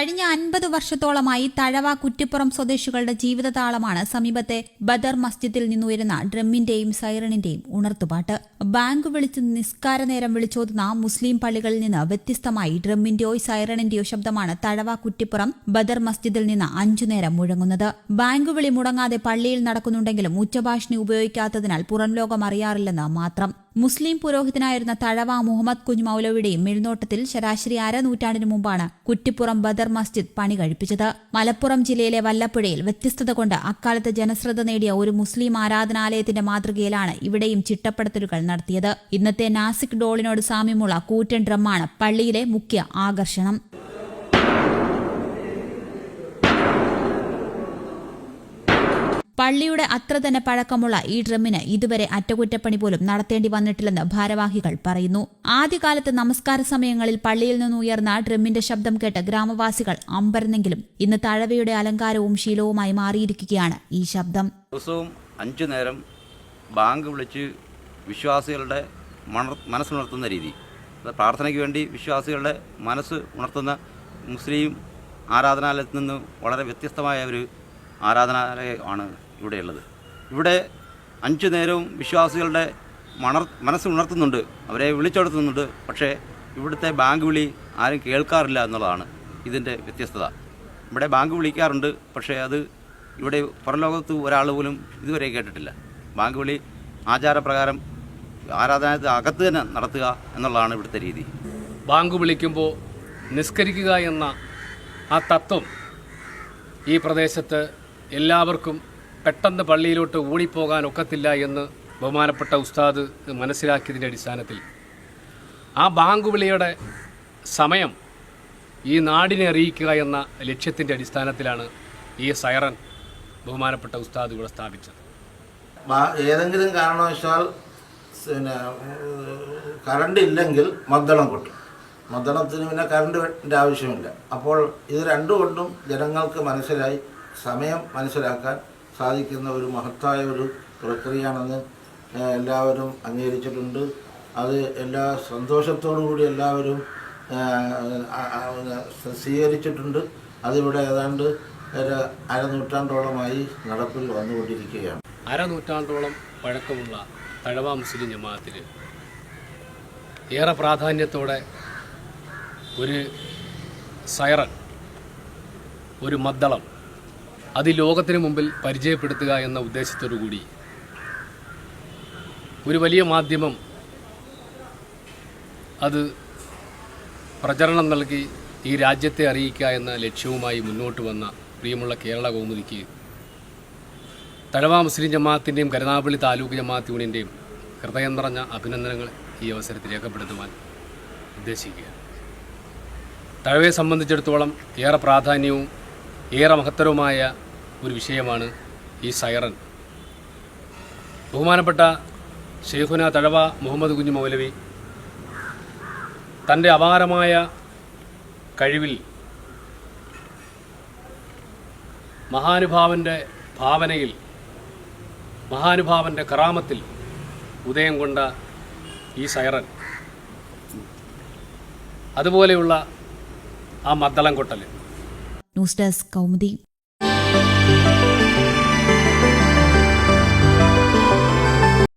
കഴിഞ്ഞ അൻപത് വർഷത്തോളമായി തഴവ കുറ്റിപ്പുറം സ്വദേശികളുടെ ജീവിതതാളമാണ് സമീപത്തെ ബദർ മസ്ജിദിൽ നിന്നുയരുന്ന ഡ്രമ്മിന്റെയും സൈറണിന്റെയും ഉണർത്തുപാട്ട്. ബാങ്ക് വിളിച്ച് നിസ്കാര നേരം വിളിച്ചോതുന്ന മുസ്ലിം പള്ളികളിൽ നിന്ന് വ്യത്യസ്തമായി ഡ്രമ്മിന്റെയോ സൈറണിന്റെയോ ശബ്ദമാണ് തഴവ കുറ്റിപ്പുറം ബദർ മസ്ജിദിൽ നിന്ന് അഞ്ചു നേരം മുഴങ്ങുന്നത്. ബാങ്ക് വിളി മുടങ്ങാതെ പള്ളിയിൽ നടക്കുന്നുണ്ടെങ്കിലും ഉച്ചഭാഷിണി ഉപയോഗിക്കാത്തതിനാൽ പുറം ലോകം അറിയാറില്ലെന്ന് മാത്രം. മുസ്ലിം പുരോഹിതനായിരുന്ന തഴവ മുഹമ്മദ് കുഞ്ഞ് മൗലവിയുടെയും മേൽനോട്ടത്തിൽ ശരാശരി അരനൂറ്റാണ്ടിനു മുമ്പാണ് കുറ്റിപ്പുറം ബദർ മസ്ജിദ് പണി കഴിപ്പിച്ചത്. മലപ്പുറം ജില്ലയിലെ വല്ലപ്പുഴയിൽ വ്യത്യസ്തത കൊണ്ട് അക്കാലത്ത് ജനശ്രദ്ധ നേടിയ ഒരു മുസ്ലിം ആരാധനാലയത്തിന്റെ മാതൃകയിലാണ് ഇവിടെയും ചിട്ടപ്പെടുത്തലുകൾ നടത്തിയത്. ഇന്നത്തെ നാസിക് ഡോളിനോട് സാമ്യമുള്ള കൂറ്റൻ ഡ്രമ്മാണ് പള്ളിയിലെ മുഖ്യ ആകർഷണം. പള്ളിയുടെ അത്ര തന്നെ പഴക്കമുള്ള ഈ ഡ്രമ്മിന് ഇതുവരെ അറ്റകുറ്റപ്പണി പോലും നടത്തേണ്ടി വന്നിട്ടില്ലെന്ന് ഭാരവാഹികൾ പറയുന്നു. ആദ്യകാലത്ത് നമസ്കാര സമയങ്ങളിൽ പള്ളിയിൽ നിന്നുയർന്ന ഡ്രമ്മിന്റെ ശബ്ദം കേട്ട് ഗ്രാമവാസികൾ അമ്പരന്നെങ്കിലും ഇന്ന് തഴവയുടെ അലങ്കാരവും ശീലവുമായി മാറിയിരിക്കുകയാണ് ഈ ശബ്ദം. ദിവസവും അഞ്ചു നേരം ബാങ്ക് വിളിച്ച് വിശ്വാസികളുടെ മനസ്സുണർത്തുന്ന രീതി. പ്രാർത്ഥനയ്ക്ക് വേണ്ടി വിശ്വാസികളുടെ മനസ്സ് ഉണർത്തുന്ന മുസ്ലിം ആരാധനാലയത്തിൽ നിന്ന് വളരെ വ്യത്യസ്തമായ ഒരു ആരാധനാലയമാണ് ഇവിടെയുള്ളത്. ഇവിടെ അഞ്ചു നേരവും വിശ്വാസികളുടെ മണർ മനസ്സ് ഉണർത്തുന്നുണ്ട് അവരെ വിളിച്ചുണർത്തുന്നുണ്ട് പക്ഷേ ഇവിടുത്തെ ബാങ്ക് വിളി ആരും കേൾക്കാറില്ല എന്നുള്ളതാണ് ഇതിന്റെ വ്യത്യസ്തത. ഇവിടെ ബാങ്ക് വിളിക്കാറുണ്ട്. പക്ഷേ അത് ഇവിടെ പുറംലോകത്ത് ഒരാൾ പോലും ഇതുവരെ കേട്ടിട്ടില്ല. ബാങ്ക് വിളി ആചാരപ്രകാരം ആരാധനാലയത്തിന് അകത്ത് തന്നെ നടത്തുക എന്നുള്ളതാണ് ഇവിടുത്തെ രീതി. ബാങ്ക് വിളിക്കുമ്പോൾ നിസ്കരിക്കുക എന്ന ആ തത്വം ഈ പ്രദേശത്ത് എല്ലാവർക്കും പെട്ടെന്ന് പള്ളിയിലോട്ട് ഓടിപ്പോകാൻ ഒക്കത്തില്ല എന്ന് ബഹുമാനപ്പെട്ട ഉസ്താദ് മനസ്സിലാക്കിയതിന്റെ അടിസ്ഥാനത്തിൽ. ആ ബാങ്ക് വിളിയുടെ സമയം ഈ നാടിനെ അറിയിക്കുക എന്ന ലക്ഷ്യത്തിന്റെ അടിസ്ഥാനത്തിലാണ് ഈ സൈറൻ ബഹുമാനപ്പെട്ട ഉസ്താദ് ഇവിടെ സ്ഥാപിച്ചത്. ഏതെങ്കിലും കാരണവശാൽ പിന്നെ കറണ്ട് ഇല്ലെങ്കിൽ മദ്ദളം കൊട്ടും. മദ്ദളത്തിന് പിന്നെ കറണ്ടിന്റെ ആവശ്യമില്ല. അപ്പോൾ ഇത് രണ്ടുകൊണ്ടും ജനങ്ങൾക്ക് മനസ്സിലായി സമയം മനസ്സിലാക്കാൻ സാധിക്കുന്ന ഒരു മഹത്തായ ഒരു പ്രക്രിയയാണെന്ന് എല്ലാവരും അംഗീകരിച്ചിട്ടുണ്ട്. അത് എല്ലാ സന്തോഷത്തോടു കൂടി എല്ലാവരും സ്വീകരിച്ചിട്ടുണ്ട്. അതിവിടെ ഏതാണ്ട് ഒരു അരനൂറ്റാണ്ടോളമായി നടപ്പിൽ വന്നുകൊണ്ടിരിക്കുകയാണ്. അരനൂറ്റാണ്ടോളം പഴക്കമുള്ള തഴവ മുസ്ലിം ജമാഅത്തിൽ ഏറെ പ്രാധാന്യത്തോടെ ഒരു സൈറൻ ഒരു മദ്ദളം അത് ലോകത്തിന് മുമ്പിൽ പരിചയപ്പെടുത്തുക എന്ന ഉദ്ദേശത്തോടു കൂടി. ഒരു വലിയ മാധ്യമം അത് പ്രചരണം നൽകി ഈ രാജ്യത്തെ അറിയിക്കുക എന്ന ലക്ഷ്യവുമായി മുന്നോട്ട് വന്ന പ്രിയമുള്ള കേരള കൗമുദിക്ക് തഴവ മുസ്ലിം ജമാഅത്തിന്റെയും കരുനാഗപ്പള്ളി താലൂക്ക് ജമാഅത്ത് യൂണിയന്റെയും ഹൃദയം നിറഞ്ഞ അഭിനന്ദനങ്ങൾ ഈ അവസരത്തിൽ രേഖപ്പെടുത്തുവാൻ ഉദ്ദേശിക്കുകയാണ്. തഴവയെ സംബന്ധിച്ചിടത്തോളം ഏറെ പ്രാധാന്യവും ഏറെ മഹത്തരവുമായ ഒരു വിഷയമാണ് ഈ സൈറൻ. ബഹുമാനപ്പെട്ട ഷെയ്ഖുന തഴവ മുഹമ്മദ് കുഞ്ഞു മൗലവി തന്റെ അപാരമായ കഴിവിൽ മഹാനുഭാവന്റെ ഭാവനയിൽ മഹാനുഭാവന്റെ കറാമത്തിൽ ഉദയം കൊണ്ട ഈ സൈറൻ. അതുപോലെയുള്ള ആ മദ്ദളം കൊട്ടൽ ന്യൂസ് ഡെസ്ക് കൗമുദി